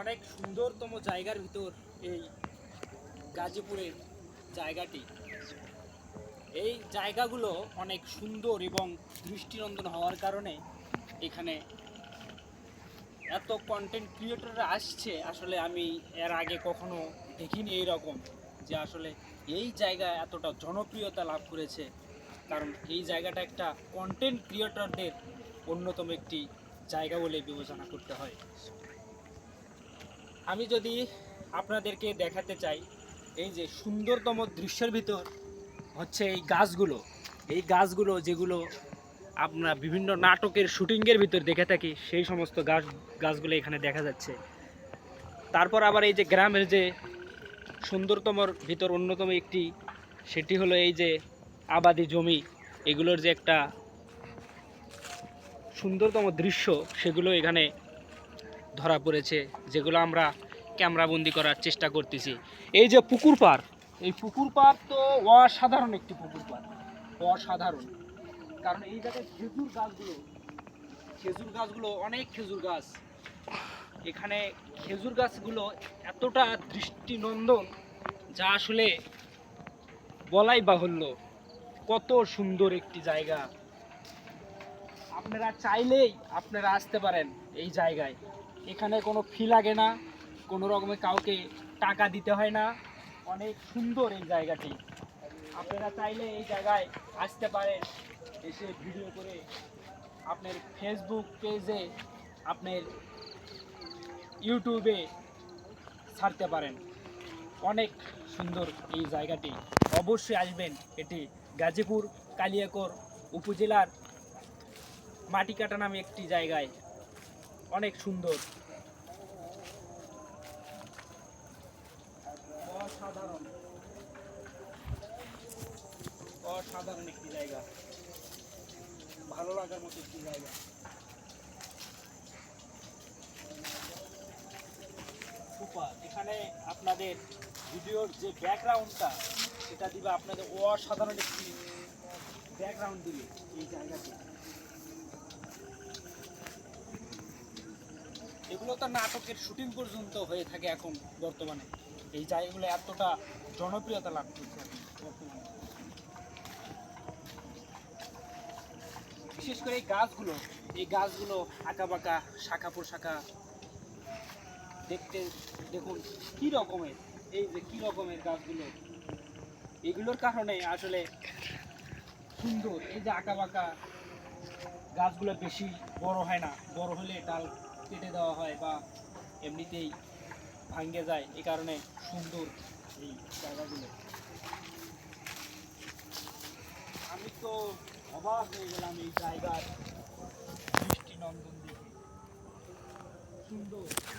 অনেক সুন্দরতম জায়গার ভিতর এই গাজীপুরের জায়গাটি। এই জায়গাগুলো অনেক সুন্দর এবং দৃষ্টিনন্দন হওয়ার কারণে এখানে এত কন্টেন্ট ক্রিয়েটররা আসছে, আসলে আমি এর আগে কখনো দেখিনি এই রকম যে আসলে এই জায়গা এতটা জনপ্রিয়তা লাভ করেছে। কারণ এই জায়গাটা একটা কন্টেন্ট ক্রিয়েটরদের অন্যতম একটি জায়গা বলে বিবেচনা করতে হয়। আমি যদি আপনাদেরকে দেখাতে চাই, এই যে সুন্দরতম দৃশ্যের ভিতর হচ্ছে এই গাছগুলো। এই গাছগুলো যেগুলো আমরা বিভিন্ন নাটকের শুটিংয়ের ভিতর দেখে থাকি, সেই সমস্ত গাছ, গাছগুলো এখানে দেখা যাচ্ছে। তারপর আবার এই যে গ্রামের যে সুন্দরতমর ভিতর অন্যতম একটি, সেটি হলো এই যে আবাদি জমি। এগুলোর যে একটা সুন্দরতম দৃশ্য, সেগুলো এখানে ধরা পড়েছে, যেগুলো আমরা ক্যামেরাবন্দি করার চেষ্টা করতেছি। এই যে পুকুর পার এই পুকুর পার তো অসাধারণ একটি পুকুর পার অসাধারণ। কারণ এই জায়গায় খেজুর গাছগুলো খেজুর গাছগুলো অনেক খেজুর গাছ। এখানে খেজুর গাছগুলো এতটা দৃষ্টিনন্দন যা আসলে বলাই বাহুল্য। কত সুন্দর একটি জায়গা। আপনারা চাইলেই আপনারা আসতে পারেন এই জায়গায়। এখানে কোনো ফি লাগে না, কোনো রকমের কাউকে টাকা দিতে হয় না। অনেক সুন্দর এই জায়গাটি। আপনারা চাইলে এই জায়গায় আসতে পারেন, এসে ভিডিও করে আপনার ফেসবুক পেজে আপনার ইউটিউবে ছাড়তে পারেন। অনেক সুন্দর এই জায়গাটি। অবশ্যই আসবেন, এটি গাজীপুর কালিয়াকোর উপজেলার মাটিকাটা নামে একটি জায়গায়। অনেক সুন্দর। অসাধারণ। অসাধারণ একটি জায়গা। ভালো লাগার মতো একটি জায়গা। আপনাদের ভিডিওর যে ব্যাকগ্রাউন্ডটা, সেটা দিবে আপনাদের অসাধারণ একটি ব্যাকগ্রাউন্ড দিবে এই জায়গাতে এগুলো তো নাটকের শুটিং পর্যন্ত হয়ে থাকে এখন বর্তমানে। এই জায়গাগুলো এতটা জনপ্রিয়তা লাভ করছে বিশেষ করে এই গাছগুলো এই গাছগুলো আঁকা বাঁকা শাখা প্রশাখা, দেখতে দেখুন কি রকমের, এই যে কি রকমের গাছগুলো। এগুলোর কারণে আসলে সুন্দর, এই যে আঁকা বাঁকা গাছগুলো বেশি বড় হয় না, বড় হলে ডাল কেটে দেওয়া হয় বা এমনিতেই ভাঙ্গে যায়, এ কারণে সুন্দর এই জায়গাগুলো। আমি তো অবাক হয়ে গেলাম এই জায়গার দৃষ্টিনন্দন দেখে। সুন্দর।